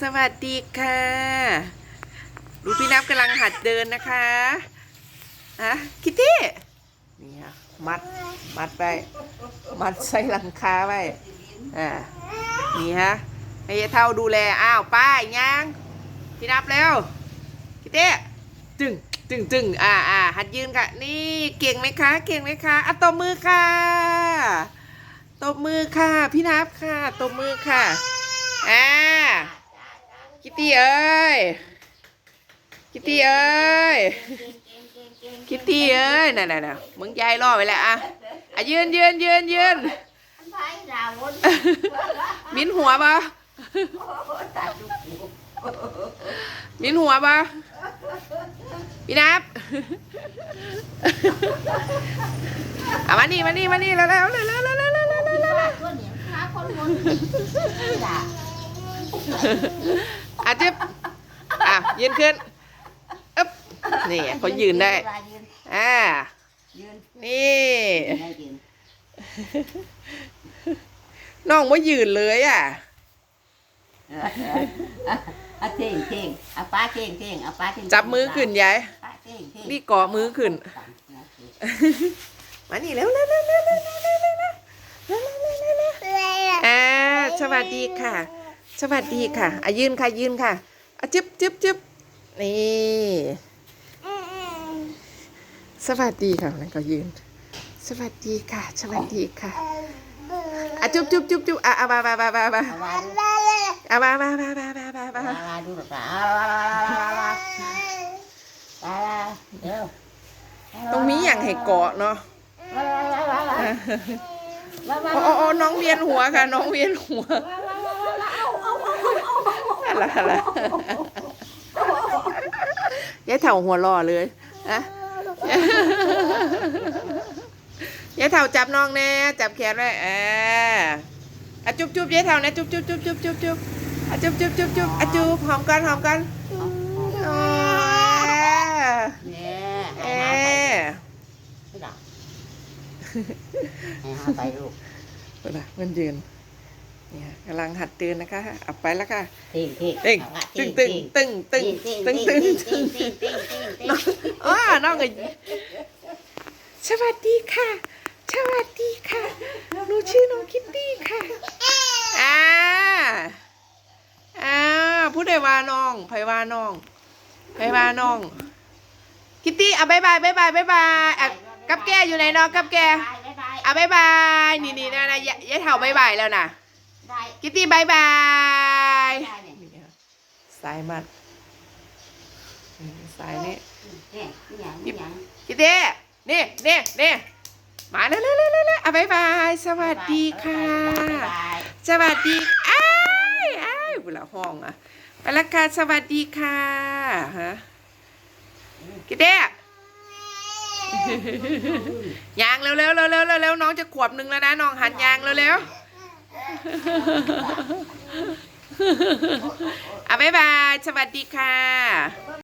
สวัสดีค่ะดูพี่นับกำลังหัดเดินนะคะอะคิตตี้นี่ค่ะมัดมัดไปมัดใส่หลังคาไว้อ่านี่ฮะให้ยาเท่าดูแลอ้าวป้ายยังพี่นับแล้วคิตตี้จึงจึงจึงอ่าอ่าหัดยืนค่ะ นี่เก่งไหมคะ เก่งไหมคะอะตบมือค่ะตบมือค่ะ พี่นับค่ะตบมือค่ะอ่า คิตตี้เอ้ยคิตตี้เอ้ยคิตตี้เอ้ยน่ะน่ะน่ะมึงยายล่อไว้แล้วอะอะยืนยืนยืนยืน phải là muốn มิ้นหัวปะ ta chụp มิ้นหัวปะพี่นับอะมานี่มานี่มานี่แล้วแล้วแล้วแล้วแล้วแล้วแล้ว đi qua có những khá con muốn là อะจิ๊บอะยืนขึ้นอึ๊บนี่เขายืนได้ อ่า ยืนนี่ได้ยืนน้องว่ยืนเลยอะอะเท่งเท่งอะป้าเท่งเท่งอะป้าเท่งจับมือขึ้นยายป้าเท่งเท่งนี่เกาะมือขึ้น มานี่เร็วเร็วเร็วเร็วเร็วเร็วเร็วเร็วเร็วเร็วเร็วเร็วอ่าสวัสดีค่ะ สวัสดีค่ะอะยืนค่ะยืนค่ะอะจึ๊บจึ๊บจึ๊บนี่สวัสดีค่ะนั่นก็ยืน สวัสดีค่ะ สวัสดีค่ะอะจุ๊บจุ๊บจุ๊บจุ๊บอะอะมามามามามาเอามาดูอะมามามามามามามาเอามาดูหรอกอะเอามาเดี๋ยวต้องมีอย่างให้เกาะเนาะมามามามามาโอ้โอ้โอ้น้องเวียนหัวค่ะ น้องเวียนหัว อะไรอะไรยายเถ่าหัวรอเลยอะยายเถ่าจับน้องแน่จับแขนไว้เอออะจุ๊บจุ๊บยายเถ่านะจุ๊บจุ๊บจุ๊บจุ๊บจุ๊บจุ๊บอะจุ๊บจุ๊บจุ๊บจุ๊บอะจุ๊บหอมกันหอมกันโอ้ยเอให้หาไปอไม่ได้ให้หาไปลูกเวลามันยืน เนี่ยกำลังหัดเตือนนะคะอับไปแล้วค่ะเท่งเท่งตึงเอาละตึงเท่ตึงตึงตึงตึงตึงตึงตึงน้องอ๋อน้องเอ้ยสวัสดีค่ะ สวัสดีค่ะหนูชื่อน้องคิตตี้ค่ะอ่าอ่าผู้ใดว่าน้องไผว่าน้องไผว่าน้อง คิตตี้อะบายบายบายบายบายบายอะกับแกอยู่ไหนน้องกับแกบ๊ายบายอะบายบายนี่นี่นะนะยายยายเถ่าบายบายแล้วนะ ได้คิตตี้บายบายได้เนี่ยสายมัดอืมสายนี่เนี่ยนี่หยังนี่หยังคิตตี้นี่นี่นี่มาเร็วเร็วเร็วเร็วเร็วอะบายบาย สวัสดีค่ะ บ๊ายบายสวัสดีอ้ายอ้ายบุละห้องอะไปและค่ะสวัสดีค่ะฮะคิตตี้ยางเร็วเร็วเร็วเร็วเร็วเร็วน้องจะขวบหนึ่งแล้วนะน้องหันยางเร็วเร็ว อะบายบาย สวัสดีค่ะ